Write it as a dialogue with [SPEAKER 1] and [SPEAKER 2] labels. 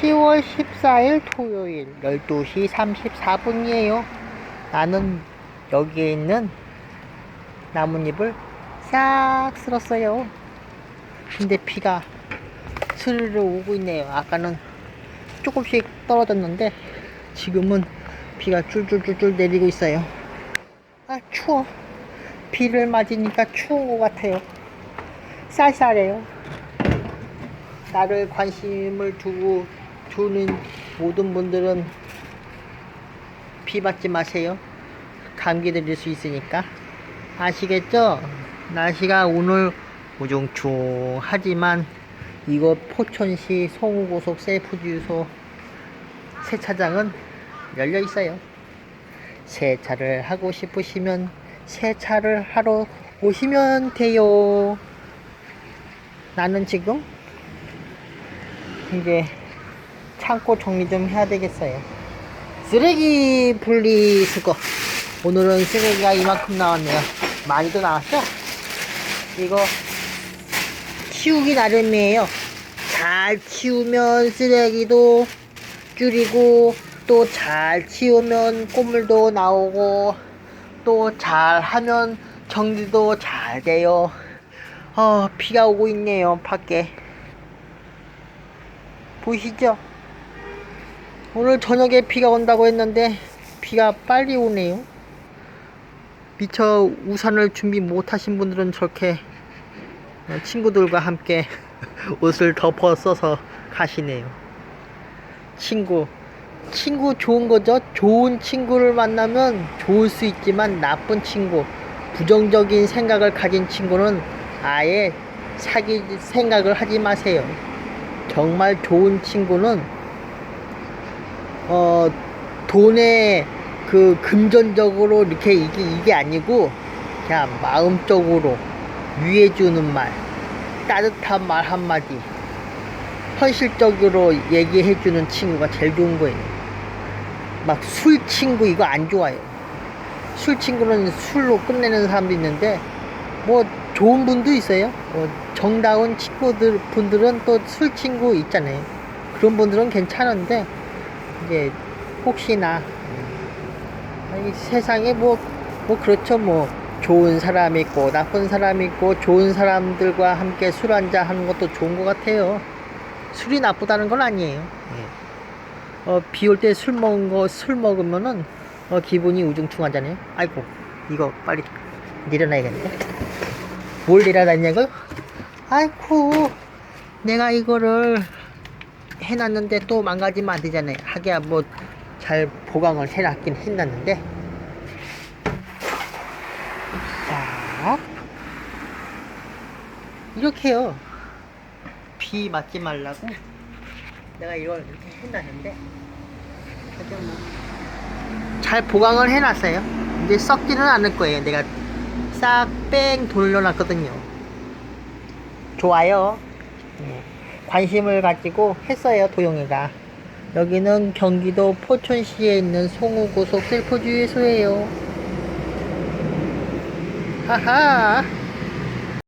[SPEAKER 1] 10월 14일 토요일 12시 34분이에요. 나는 여기에 있는 나뭇잎을 싹 쓸었어요. 근데 비가 스르르 오고 있네요. 아까는 조금씩 떨어졌는데 지금은 비가 줄줄줄줄 내리고 있어요. 아 추워. 비를 맞으니까 추운 것 같아요. 쌀쌀해요. 나를 관심을 두고 두는 모든 분들은 비 맞지 마세요. 감기 들릴 수 있으니까. 아시겠죠? 날씨가 오늘 우중충하지만 이곳 포천시 송우고속 셀프 주유소 세차장은 열려 있어요. 세차를 하고 싶으시면 세차를 하러 오시면 돼요. 나는 지금 이제 창고 정리 좀 해야 되겠어요. 쓰레기 분리수거. 오늘은 쓰레기가 이만큼 나왔네요. 많이도 나왔죠? 이거 치우기 나름이에요. 잘 치우면 쓰레기도 줄이고 또 잘 치우면 꽃물도 나오고 또 잘 하면 정리도 잘 돼요. 어, 비가 오고 있네요, 밖에. 보이시죠? 오늘 저녁에 비가 온다고 했는데 비가 빨리 오네요. 미처 우산을 준비 못 하신 분들은 저렇게 어, 친구들과 함께 옷을 덮어 써서 가시네요. 친구. 친구 좋은 거죠? 좋은 친구를 만나면 좋을 수 있지만 나쁜 친구, 부정적인 생각을 가진 친구는 아예 사귈 생각을 하지 마세요. 정말 좋은 친구는 어 돈에 그 금전적으로 이렇게 이게 이게 아니고 그냥 마음적으로 위해주는 말, 따뜻한 말 한마디, 현실적으로 얘기해주는 친구가 제일 좋은 거예요. 막 술 친구 이거 안 좋아요. 술 친구는 술로 끝내는 사람도 있는데 뭐 좋은 분도 있어요. 뭐 정다운 친구들 분들은 또 술 친구 있잖아요. 그런 분들은 괜찮은데 이제 혹시나 이 세상에 뭐 뭐 그렇죠 뭐 좋은 사람 있고 나쁜 사람 있고 좋은 사람들과 함께 술 한잔 하는 것도 좋은 것 같아요. 술이 나쁘다는 건 아니에요. 예. 어, 비 올 때 술 먹은 거 술 먹으면은 어, 기분이 우중충하잖아요. 아이고 이거 빨리 내려놔야겠는데. 뭘 내려놨냐고요? 아이고 내가 이거를 해놨는데 또 망가지면 안 되잖아요. 하기야 뭐 잘 보강을 해놨긴 해놨는데. 자 이렇게요. 비 맞지 말라고 내가 이걸 이렇게 해놨는데 하여튼 뭐잘 보강을 해놨어요. 이제 썩지는 않을 거예요. 내가 싹 뺑 돌려놨거든요. 좋아요. 예. 관심을 가지고 했어요, 도영이가. 여기는 경기도 포천시에 있는 송우고속 셀프 주유소예요. 하하.